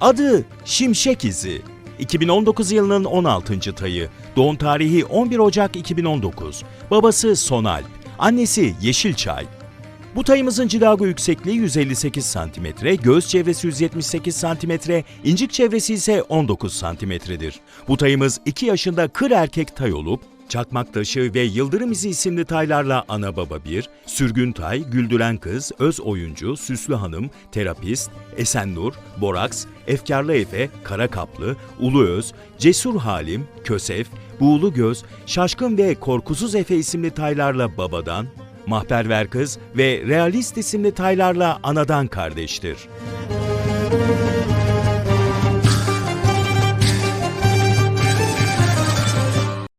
Adı Şimşek İzi. 2019 yılının 16. tayı. Doğum tarihi 11 Ocak 2019. Babası Sonalp. Annesi Yeşilçay. Bu tayımızın cilago yüksekliği 158 cm, göğüs çevresi 178 cm, incik çevresi ise 19 cm'dir. Bu tayımız 2 yaşında kır erkek tay olup, Çakmak Taşı ve Yıldırım İzi isimli taylarla ana baba bir, Sürgün Tay, Güldüren Kız, Öz Oyuncu, Süslü Hanım, Terapist, Esenur, Boraks, Efkarlı Efe, Kara Kaplı, Ulu Öz, Cesur Halim, Kösef, Buğulu Göz, Şaşkın ve Korkusuz Efe isimli taylarla babadan, Mahperver Kız ve Realist isimli taylarla anadan kardeştir.